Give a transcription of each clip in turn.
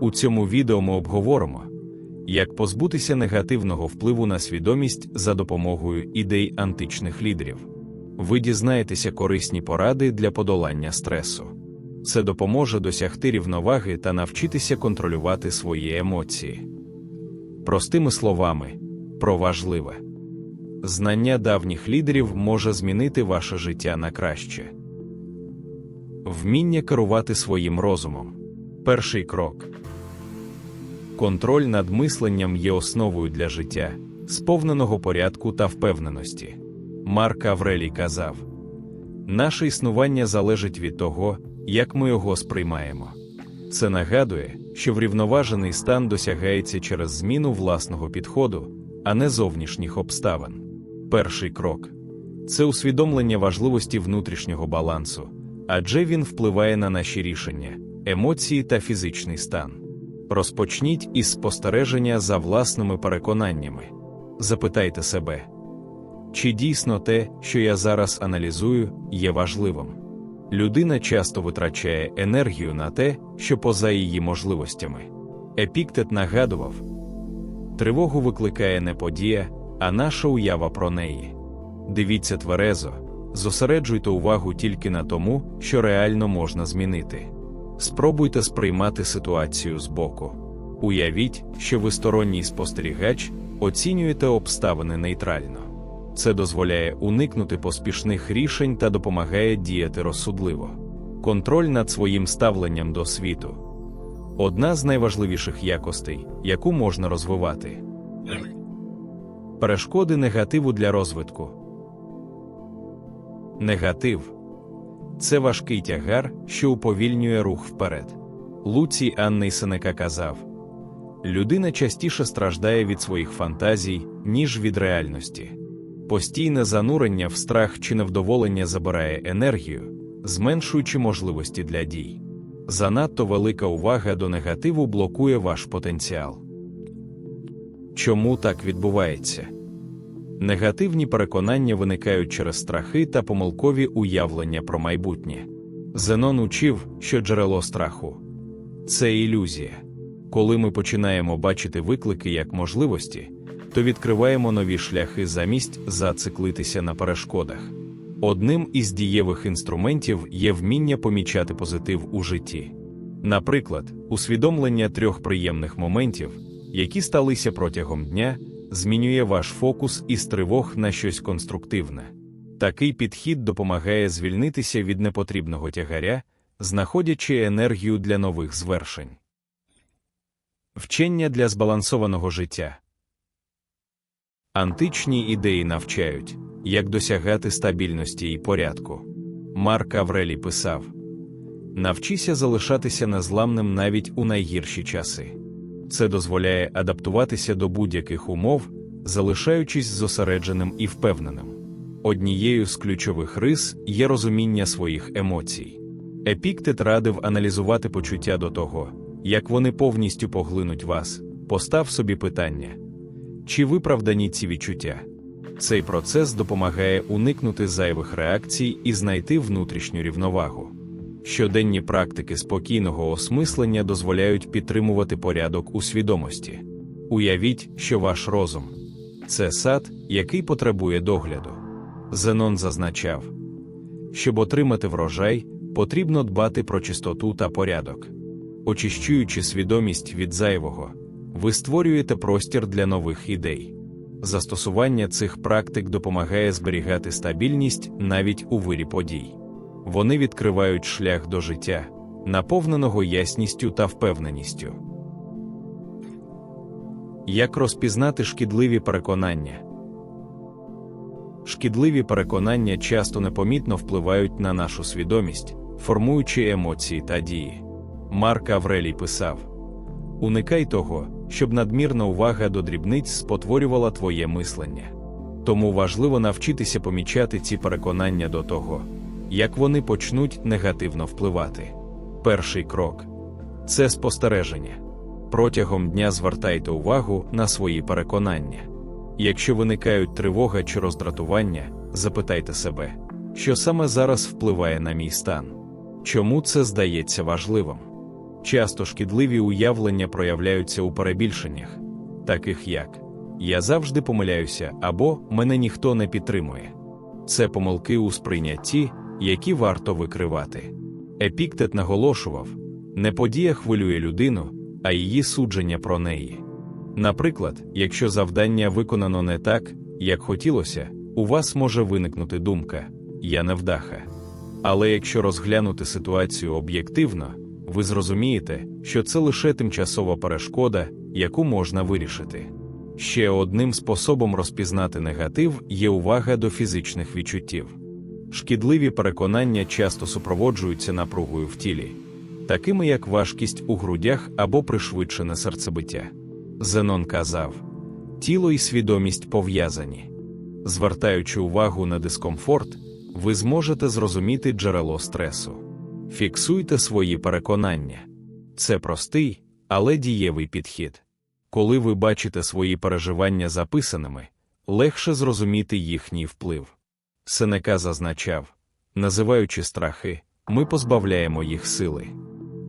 У цьому відео ми обговоримо, як позбутися негативного впливу на свідомість за допомогою ідей античних лідерів. Ви дізнаєтеся корисні поради для подолання стресу. Це допоможе досягти рівноваги та навчитися контролювати свої емоції. Простими словами, про важливе. Знання давніх лідерів може змінити ваше життя на краще. Вміння керувати своїм розумом. Перший крок. Контроль над мисленням є основою для життя, сповненого порядку та впевненості. Марк Аврелій казав: наше існування залежить від того, як ми його сприймаємо. Це нагадує, що врівноважений стан досягається через зміну власного підходу, а не зовнішніх обставин. Перший крок це усвідомлення важливості внутрішнього балансу, адже він впливає на наші рішення, емоції та фізичний стан. Розпочніть із спостереження за власними переконаннями. Запитайте себе, чи дійсно те, що я зараз аналізую, є важливим. Людина часто витрачає енергію на те, що поза її можливостями. Епіктет нагадував тривогу викликає не подія, а наша уява про неї. Дивіться тверезо, зосереджуйте увагу тільки на тому, що реально можна змінити. Спробуйте сприймати ситуацію збоку. Уявіть, що ви сторонній спостерігач, оцінюєте обставини нейтрально. Це дозволяє уникнути поспішних рішень та допомагає діяти розсудливо. Контроль над своїм ставленням до світу одна з найважливіших якостей, яку можна розвивати. Перешкоди негативу для розвитку. Негатив це важкий тягар, що уповільнює рух вперед. Луцій Анний Сенека казав: людина частіше страждає від своїх фантазій, ніж від реальності. Постійне занурення в страх чи невдоволення забирає енергію, зменшуючи можливості для дій. Занадто велика увага до негативу блокує ваш потенціал. Чому так відбувається? Негативні переконання виникають через страхи та помилкові уявлення про майбутнє. Зенон учив, що джерело страху це ілюзія. Коли ми починаємо бачити виклики як можливості, то відкриваємо нові шляхи замість зациклитися на перешкодах. Одним із дієвих інструментів є вміння помічати позитив у житті. Наприклад, усвідомлення трьох приємних моментів, які сталися протягом дня, змінює ваш фокус із тривог на щось конструктивне. Такий підхід допомагає звільнитися від непотрібного тягаря, знаходячи енергію для нових звершень. Вчення для збалансованого життя. Античні ідеї навчають, як досягати стабільності і порядку. Марк Аврелій писав: Навчися залишатися незламним навіть у найгірші часи. Це дозволяє адаптуватися до будь-яких умов, залишаючись зосередженим і впевненим. Однією з ключових рис є розуміння своїх емоцій. Епіктет радив аналізувати почуття до того, як вони повністю поглинуть вас, постав собі питання, чи виправдані ці відчуття. Цей процес допомагає уникнути зайвих реакцій і знайти внутрішню рівновагу. Щоденні практики спокійного осмислення дозволяють підтримувати порядок у свідомості. Уявіть, що ваш розум це сад, який потребує догляду. Зенон зазначав, щоб отримати врожай, потрібно дбати про чистоту та порядок. Очищуючи свідомість від зайвого, ви створюєте простір для нових ідей. Застосування цих практик допомагає зберігати стабільність навіть у вирі подій. Вони відкривають шлях до життя, наповненого ясністю та впевненістю. Як розпізнати шкідливі переконання? Шкідливі переконання часто непомітно впливають на нашу свідомість, формуючи емоції та дії. Марк Аврелій писав: Уникай того, щоб надмірна увага до дрібниць спотворювала твоє мислення. Тому важливо навчитися помічати ці переконання до того, як вони почнуть негативно впливати. Перший крок це спостереження. Протягом дня звертайте увагу на свої переконання. Якщо виникають тривога чи роздратування, запитайте себе, що саме зараз впливає на мій стан. Чому це здається важливим? Часто шкідливі уявлення проявляються у перебільшеннях, таких як я завжди помиляюся або мене ніхто не підтримує. Це помилки у сприйнятті, які варто викривати. Епіктет наголошував не подія хвилює людину, а її судження про неї. Наприклад, якщо завдання виконано не так, як хотілося, у вас може виникнути думка Я невдаха. Але якщо розглянути ситуацію об'єктивно, ви зрозумієте, що це лише тимчасова перешкода, яку можна вирішити. Ще одним способом розпізнати негатив є увага до фізичних відчуттів. Шкідливі переконання часто супроводжуються напругою в тілі, такими як важкість у грудях або пришвидшене серцебиття. Зенон казав: тіло і свідомість пов'язані. Звертаючи увагу на дискомфорт, ви зможете зрозуміти джерело стресу. Фіксуйте свої переконання. Це простий, але дієвий підхід. Коли ви бачите свої переживання записаними, легше зрозуміти їхній вплив. Сенека зазначав, називаючи страхи, ми позбавляємо їх сили.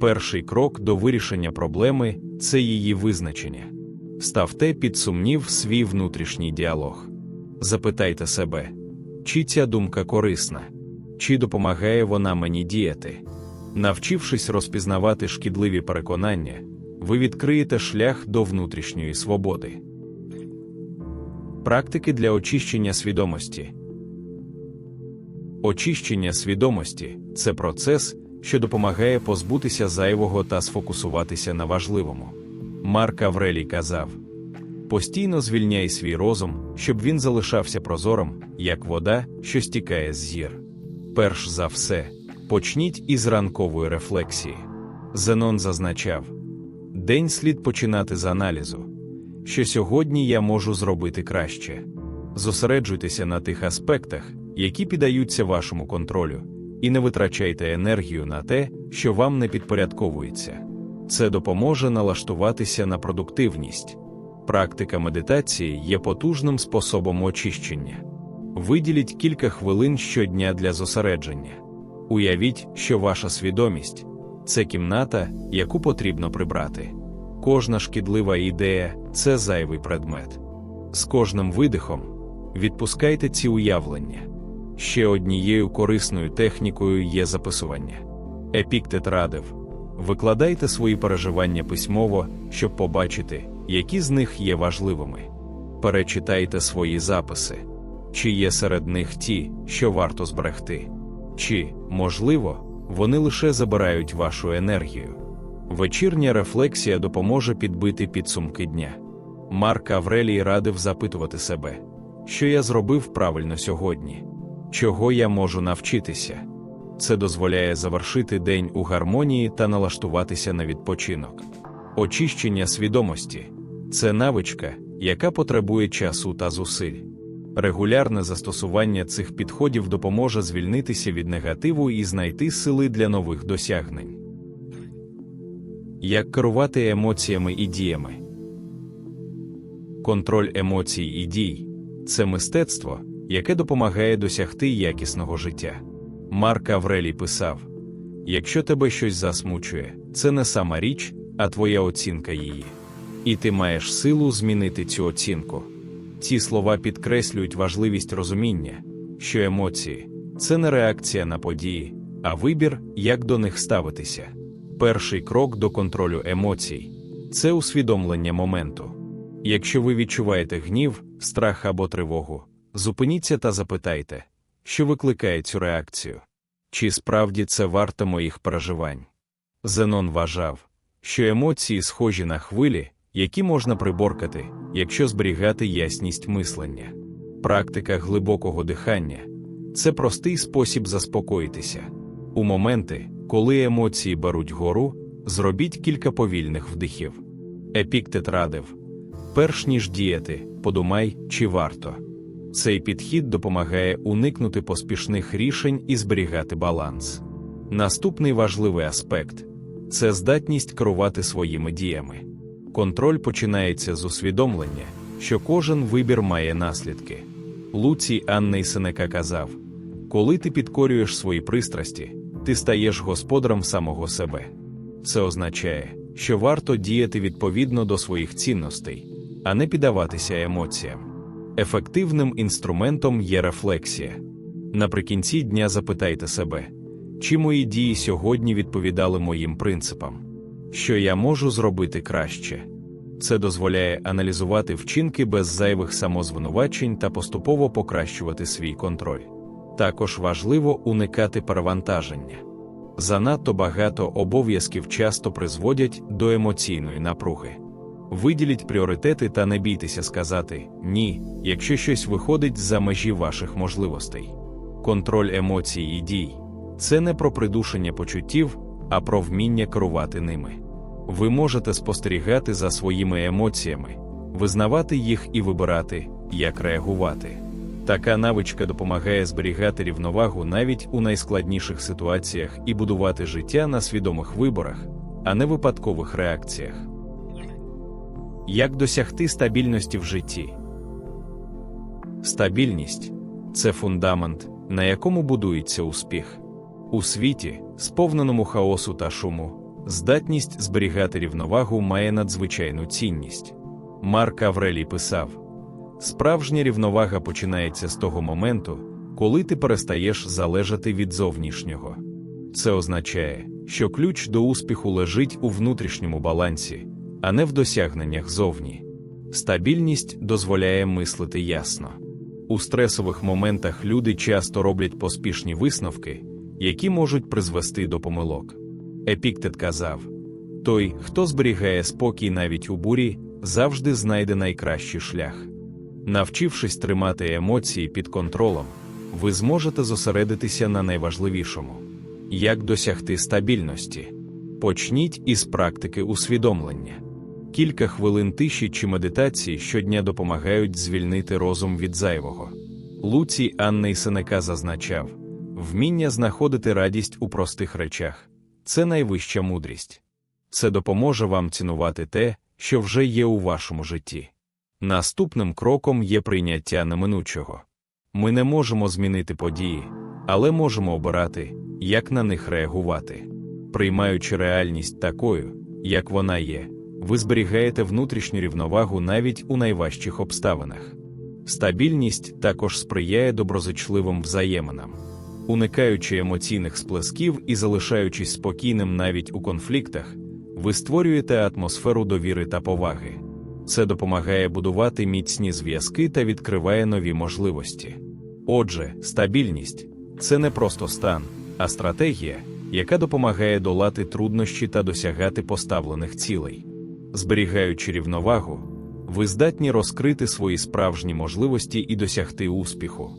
Перший крок до вирішення проблеми це її визначення. Ставте під сумнів свій внутрішній діалог. Запитайте себе, чи ця думка корисна, чи допомагає вона мені діяти. Навчившись розпізнавати шкідливі переконання, ви відкриєте шлях до внутрішньої свободи. Практики для очищення свідомості. Очищення свідомості це процес, що допомагає позбутися зайвого та сфокусуватися на важливому. Марк Аврелій казав: постійно звільняй свій розум, щоб він залишався прозорим, як вода, що стікає з зір. Перш за все, почніть із ранкової рефлексії. Зенон зазначав: день слід починати з аналізу, що сьогодні я можу зробити краще. Зосереджуйтеся на тих аспектах, які піддаються вашому контролю, і не витрачайте енергію на те, що вам не підпорядковується. Це допоможе налаштуватися на продуктивність. Практика медитації є потужним способом очищення. Виділіть кілька хвилин щодня для зосередження. Уявіть, що ваша свідомість це кімната, яку потрібно прибрати. Кожна шкідлива ідея це зайвий предмет. З кожним видихом відпускайте ці уявлення. Ще однією корисною технікою є записування. Епіктет радив викладайте свої переживання письмово, щоб побачити, які з них є важливими. Перечитайте свої записи, чи є серед них ті, що варто зберегти, чи, можливо, вони лише забирають вашу енергію. Вечірня рефлексія допоможе підбити підсумки дня. Марк Аврелій радив запитувати себе, що я зробив правильно сьогодні, чого я можу навчитися. Це дозволяє завершити день у гармонії та налаштуватися на відпочинок. Очищення свідомості це навичка, яка потребує часу та зусиль. Регулярне застосування цих підходів допоможе звільнитися від негативу і знайти сили для нових досягнень. Як керувати емоціями і діями? Контроль емоцій і дій це мистецтво, яке допомагає досягти якісного життя. Марк Аврелій писав: якщо тебе щось засмучує, це не сама річ, а твоя оцінка її. І ти маєш силу змінити цю оцінку. Ці слова підкреслюють важливість розуміння, що емоції це не реакція на події, а вибір, як до них ставитися. Перший крок до контролю емоцій це усвідомлення моменту. Якщо ви відчуваєте гнів, страх або тривогу, зупиніться та запитайте, що викликає цю реакцію. Чи справді це варто моїх переживань? Зенон вважав, що емоції схожі на хвилі, які можна приборкати, якщо зберігати ясність мислення. Практика глибокого дихання це простий спосіб заспокоїтися. У моменти, коли емоції беруть гору, зробіть кілька повільних вдихів. Епіктет радив перш ніж діяти, подумай, чи варто. Цей підхід допомагає уникнути поспішних рішень і зберігати баланс. Наступний важливий аспект це здатність керувати своїми діями. Контроль починається з усвідомлення, що кожен вибір має наслідки. Луцій Анний Сенека казав: коли ти підкорюєш свої пристрасті, ти стаєш господарем самого себе. Це означає, що варто діяти відповідно до своїх цінностей, а не піддаватися емоціям. Ефективним інструментом є рефлексія. Наприкінці дня запитайте себе, чи мої дії сьогодні відповідали моїм принципам, що я можу зробити краще. Це дозволяє аналізувати вчинки без зайвих самозвинувачень та поступово покращувати свій контроль. Також важливо уникати перевантаження. Занадто багато обов'язків часто призводять до емоційної напруги. Виділіть пріоритети та не бійтеся сказати ні, якщо щось виходить за межі ваших можливостей. Контроль емоцій і дій це не про придушення почуттів, а про вміння керувати ними. Ви можете спостерігати за своїми емоціями, визнавати їх і вибирати, як реагувати. Така навичка допомагає зберігати рівновагу навіть у найскладніших ситуаціях і будувати життя на свідомих виборах, а не випадкових реакціях. Як досягти стабільності в житті? Стабільність це фундамент, на якому будується успіх. У світі, сповненому хаосу та шуму, здатність зберігати рівновагу має надзвичайну цінність. Марк Аврелій писав: Справжня рівновага починається з того моменту, коли ти перестаєш залежати від зовнішнього. Це означає, що ключ до успіху лежить у внутрішньому балансі, а не в досягненнях зовні. Стабільність дозволяє мислити ясно. У стресових моментах люди часто роблять поспішні висновки, які можуть призвести до помилок. Епіктет казав: той, хто зберігає спокій навіть у бурі, завжди знайде найкращий шлях. Навчившись тримати емоції під контролем, ви зможете зосередитися на найважливішому як досягти стабільності. Почніть із практики усвідомлення. Кілька хвилин тиші чи медитації щодня допомагають звільнити розум від зайвого. Луцій Анний Сенека зазначав вміння знаходити радість у простих речах це найвища мудрість. Це допоможе вам цінувати те, що вже є у вашому житті. Наступним кроком є прийняття неминучого. Ми не можемо змінити події, але можемо обирати, як на них реагувати. Приймаючи реальність такою, як вона є, ви зберігаєте внутрішню рівновагу навіть у найважчих обставинах. Стабільність також сприяє доброзичливим взаєминам. Уникаючи емоційних сплесків і залишаючись спокійним навіть у конфліктах, ви створюєте атмосферу довіри та поваги. Це допомагає будувати міцні зв'язки та відкриває нові можливості. Отже, стабільність це не просто стан, а стратегія, яка допомагає долати труднощі та досягати поставлених цілей. Зберігаючи рівновагу, ви здатні розкрити свої справжні можливості і досягти успіху.